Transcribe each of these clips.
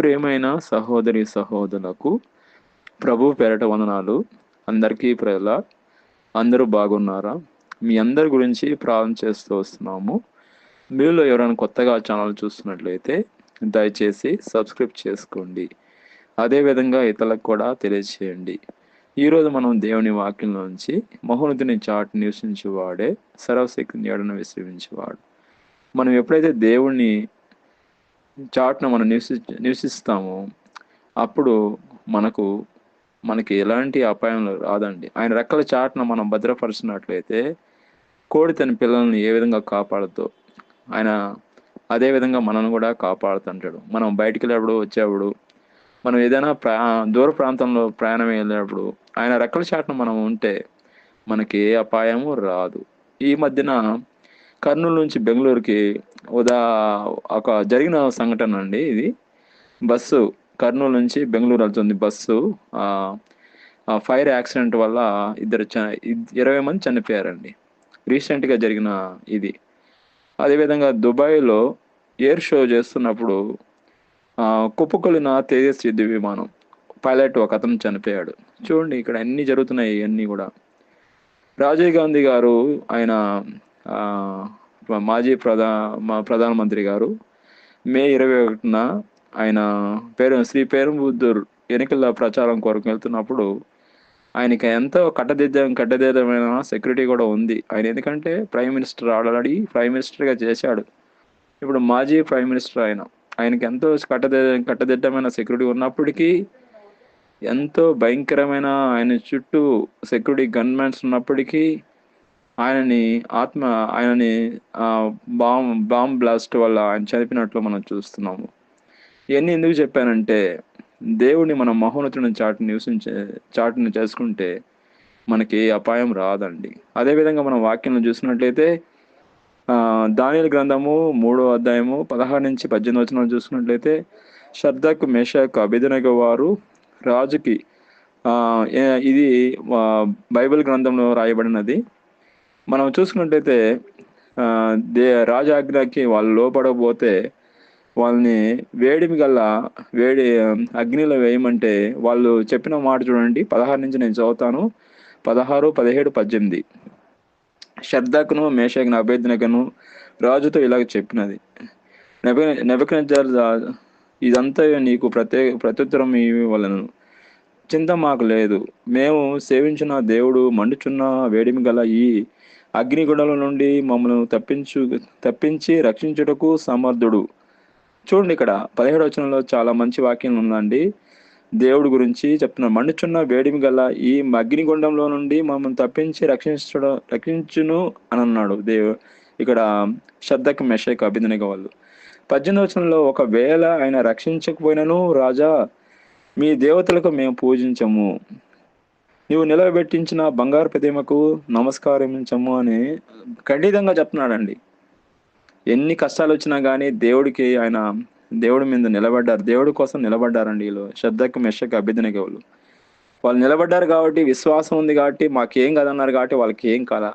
ప్రియమైన సహోదరి సహోదరులకు ప్రభు పేరట వందనాలు. అందరికీ ప్రజల అందరూ బాగున్నారా? మీ అందరి గురించి ప్రారంభం చేస్తూ వస్తున్నాము. మీలో ఎవరైనా కొత్తగా ఛానల్ చూస్తున్నట్లయితే దయచేసి సబ్స్క్రైబ్ చేసుకోండి. అదేవిధంగా ఇతరులకు కూడా తెలియచేయండి ఈరోజు మనం దేవుని వాక్యం నుంచి మహోన్నతిని చాటు నివసించేవాడే సర్వశక్తిని ఏడను విశ్రమించేవాడు. మనం ఎప్పుడైతే దేవుణ్ణి చాటున మనం నివసి నివసిస్తామో. అప్పుడు మనకు మనకి ఎలాంటి అపాయం రాదండి. ఆయన రెక్కల చాటున మనం భద్రపరిచినట్లయితే కోడి తన పిల్లల్ని ఏ విధంగా కాపాడుతో ఆయన అదే విధంగా మనల్ని కూడా కాపాడుతుంటాడు. మనం బయటికి వెళ్ళేప్పుడు వచ్చేప్పుడు మనం ఏదైనా ప్రా దూర ప్రాంతంలో ప్రయాణం వెళ్ళేటప్పుడు ఆయన రెక్కల చాటున మనం ఉంటే మనకి ఏ అపాయము రాదు. ఈ మధ్యన కర్నూలు నుంచి బెంగళూరుకి ఉదా ఒక జరిగిన సంఘటన అండి ఇది. బస్సు కర్నూలు నుంచి బెంగళూరు వెళ్తుంది బస్సు. ఫైర్ యాక్సిడెంట్ వల్ల ఇద్దరు చ ఇరవై మంది చనిపోయారండి. రీసెంట్గా జరిగిన ఇది. అదేవిధంగా దుబాయ్లో ఎయిర్ షో చేస్తున్నప్పుడు కుప్పకొలిన తేజస్ యుద్ధ విమానం పైలట్ ఒక అతను చనిపోయాడు. చూడండి ఇక్కడ అన్నీ జరుగుతున్నాయి ఇవన్నీ కూడా. రాజీవ్ గాంధీ గారు ఆయన మాజీ ప్రధా మా ప్రధానమంత్రి గారు మే ఇరవై ఒకటిన ఆయన పేరు శ్రీ పేరుబుద్దూర్ ఎన్నికల ప్రచారం కొరకు వెళ్తున్నప్పుడు ఆయనకి ఎంతో కట్టదిద్దం కట్టదిద్దమైన సెక్యూరిటీ కూడా ఉంది. ఆయన ఎందుకంటే ప్రైమ్ మినిస్టర్ ఆల్రెడీ ప్రైమ్ మినిస్టర్గా చేశాడు. ఇప్పుడు మాజీ ప్రైమ్ మినిస్టర్ ఆయన. ఆయనకి ఎంతో కట్టది కట్టదిద్దమైన సెక్యూరిటీ ఉన్నప్పటికీ ఎంతో భయంకరమైన ఆయన చుట్టూ సెక్యూరిటీ గన్మెన్స్ ఉన్నప్పటికీ ఆయనని ఆత్మ ఆయనని బాంబ్ బాంబ్ బ్లాస్ట్ వల్ల ఆయన చనిపోయినట్లు మనం చూస్తున్నాము. ఇవన్నీ ఎందుకు చెప్పానంటే దేవుడిని మనం మహోన్నతుడిని చాటు నివసించే చాటుని చేసుకుంటే మనకి అపాయం రాదండి. అదేవిధంగా మనం వాక్యంలో చూసినట్లయితే దానిల గ్రంథము మూడో అధ్యాయము పదహారు నుంచి పద్దెనిమిది వచనాలు చూసుకున్నట్లయితే శ్రద్ధకు మేషకు అభిదనగ వారు రాజుకి ఇది బైబిల్ గ్రంథంలో రాయబడినది. మనం చూసుకున్నట్టయితే దే రాజాజ్ఞకి వాళ్ళు లోపడకపోతే వాళ్ళని వేడిమి గల వేడి అగ్నిలో వేయమంటే వాళ్ళు చెప్పిన మాట చూడండి. పదహారు నుంచి నేను చదువుతాను. పదహారు పదిహేడు పద్దెనిమిది. శ్రద్ధకును మేషకును అభ్యర్థనకను రాజుతో ఇలాగ చెప్పినది. నెబ ఇదంతా నీకు ప్రత్యేక ప్రత్యుత్తరం ఇవ్వలను చింత మాకు లేదు. మేము సేవించిన దేవుడు మండుచున్న వేడిమి గల ఈ అగ్నిగుణల నుండి మమ్మల్ని తప్పించు తప్పించి రక్షించుటకు సమర్థుడు. చూడండి ఇక్కడ పదిహేడు వచనంలో చాలా మంచి వాక్యం ఉందండి. దేవుడి గురించి చెప్తున్నారు మండుచున్న వేడిమి గల ఈ అగ్నిగుండంలో నుండి మమ్మల్ని తప్పించి రక్షించడం రక్షించును అని అన్నాడు దేవు ఇక్కడ శ్రద్ధకు మెషకు అభినందనగా వాళ్ళు. పద్దెనిమిది వచనంలో ఒకవేళ ఆయన రక్షించకపోయినను రాజా మీ దేవతలకు మేము పూజించము. నీవు నిలబెట్టించిన బంగారు ప్రతిమకు నమస్కరించము అని ఖండితంగా చెప్తున్నాడండి. ఎన్ని కష్టాలు వచ్చినా కానీ దేవుడికి ఆయన దేవుడి మీద నిలబడ్డారు. దేవుడి కోసం నిలబడ్డారండి వీళ్ళు. శ్రద్ధకు మెషకు అభ్యర్థనకి వాళ్ళు వాళ్ళు నిలబడ్డారు కాబట్టి విశ్వాసం ఉంది కాబట్టి మాకేం కదన్నారు కాబట్టి వాళ్ళకి ఏం కాల.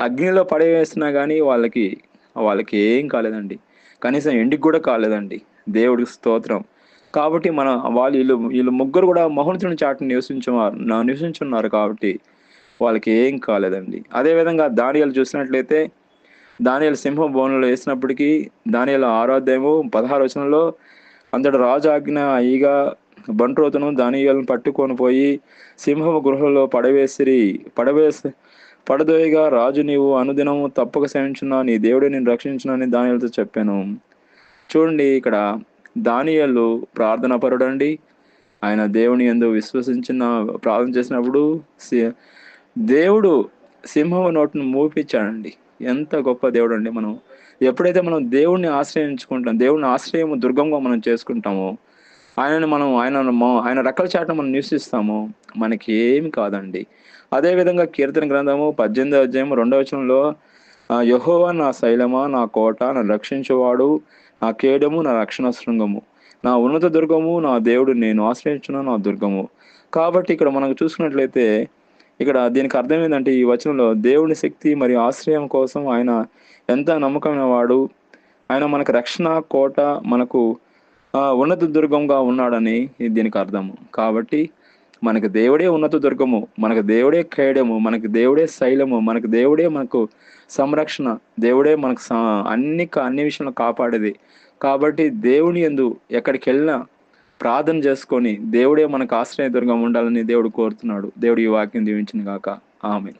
అగ్నిలో పడవేసినా కానీ వాళ్ళకి వాళ్ళకి ఏం కాలేదండి. కనీసం ఎండికి కూడా కాలేదండి. దేవుడికి స్తోత్రం. కాబట్టి మన వాళ్ళు వీళ్ళు వీళ్ళు ముగ్గురు కూడా మహోన్నతుని చాటుని నివసించున్నారు నివసించున్నారు కాబట్టి వాళ్ళకి ఏం కాలేదండి. అదేవిధంగా దానియాలు చూసినట్లయితే దానియాలు సింహం బోనంలో వేసినప్పటికీ దానియాల ఆరాధ్యము పదహారు వచనంలో అంతటి రాజు ఆజ్ఞ అయ్యిగా బంట్రోతును దానియాలను పట్టుకొని పోయి సింహము గృహంలో పడవేసిరి. పడవేసి పడదోయగా రాజు నీవు అనుదినము తప్పక సేవించున్నా నీ దేవుడే నేను రక్షించునని దానియాలతో చెప్పాను. చూడండి ఇక్కడ దానియలు ప్రార్థన పరుడండి ఆయన దేవుని ఎందు విశ్వసించిన ప్రార్థన చేసినప్పుడు దేవుడు సింహం నోటును మూపించాడండి. ఎంత గొప్ప దేవుడు అండి మనం. ఎప్పుడైతే మనం దేవుడిని ఆశ్రయించుకుంటాం దేవుడిని ఆశ్రయము దుర్గంగా మనం చేసుకుంటామో ఆయనను మనం ఆయన ఆయన రెక్కల చాటను మనం నివసిస్తామో మనకి ఏమి కాదండి. అదేవిధంగా కీర్తన గ్రంథము పద్దెనిమిది అధ్యాయం రెండవ వచనంలో యహోవా నా శైలమా నా కోట నా రక్షించేవాడు నా కేడము నా రక్షణ శృంగము. నా ఉన్నత దుర్గము నా దేవుడు నేను ఆశ్రయించిన నా దుర్గము. కాబట్టి ఇక్కడ మనకు చూసుకున్నట్లయితే ఇక్కడ దీనికి అర్థం ఏంటంటే ఈ వచనంలో దేవుని శక్తి మరియు ఆశ్రయం కోసం ఆయన ఎంత నమ్మకమైన వాడు. ఆయన మనకు రక్షణ కోట మనకు ఉన్నత దుర్గంగా ఉన్నాడని దీనికి అర్థము. కాబట్టి మనకు దేవుడే ఉన్నత దుర్గము మనకు దేవుడే ఖైడము మనకు దేవుడే శైలము మనకు దేవుడే మనకు సంరక్షణ దేవుడే మనకు అన్ని అన్ని విషయంలో కాపాడేది. కాబట్టి దేవుని ఎందు ఎక్కడికి వెళ్ళినా ప్రార్థన చేసుకొని దేవుడే మనకు ఆశ్రయ దుర్గం ఉండాలని దేవుడు కోరుతున్నాడు. దేవుడు ఈ వాక్యం దీవించిన గాక. ఆమె